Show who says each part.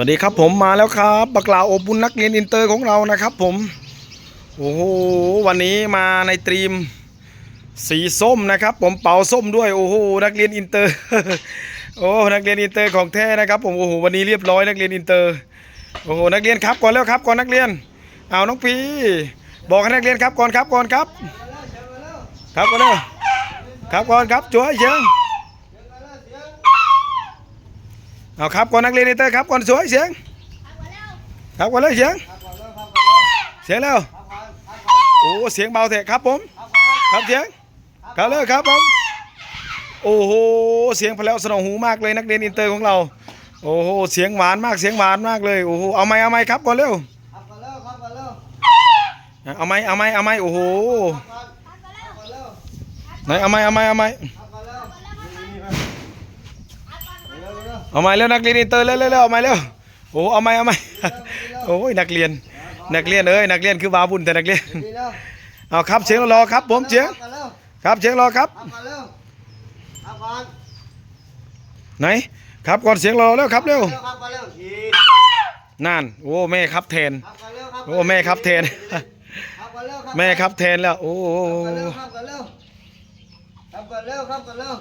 Speaker 1: วัสดีครับผมมาแล้วครับบักลาโอบุญนักเรียนอินเตอร์ของเรานะครับผม โอ้โหวันนี้มาในตรีมสีส้มนะครับ ผมเป่าส้มด้วยโอ้โหนักเรียนอินเตอร์ โอ้นักเรียนอินเตอร์ของแท้นะครับผมโอ้โหวันนี้เรียบร้อยนักเรียนอินเตอร์โอ้โหนักเรียนครับก่อนแล้วครับก่อนนักเรียนเอาน้องพีบอกให้นักเรียนครับก่อนครับก่อนครับ ครับก่อนเร็วครับก่อนครับช่วยเชิง เอาครับก่อนนักเรียนอินเตอร์ครับก่อนสวยเสียงครับก่อนเลยเสียงเสียงแล้วโอ้เสียงเบาเถอะครับผมครับเสียงครับเลยครับผมโอ้โหเสียงเพลวสนองหูมากเลยนักเรียนอินเตอร์ของเรา โอ้โหเสียงหวานมากเสียงหวานมากเลยโอ้โหเอาไหมเอาไหมครับก่อนเร็วเอาไหมเอาไหมเอาไหมโอ้โหไหนเอาไหมเอาไหมเอาไหม เอาไหมเร็วนักเรียนอินเตอร์เร็วเร็วเอาไหมเร็วโอ้เอาไหมเอาไหมโอ้ยนักเรียน นักเรียนเอ้ยนักเรียนคือบาบุญแต่นักเรียนเอาครับเสียงรอครับผมเสียงครับเสียงรอครับไหนครับก่อนเสียงรอแล้วครับเร็วนั่นโอ้แม่ครับแทนโอ้แม่ครับแทนแม่ครับแทนแล้วโอ้
Speaker 2: ครับกันเร็วครับกันเร็วครับกันเร็ว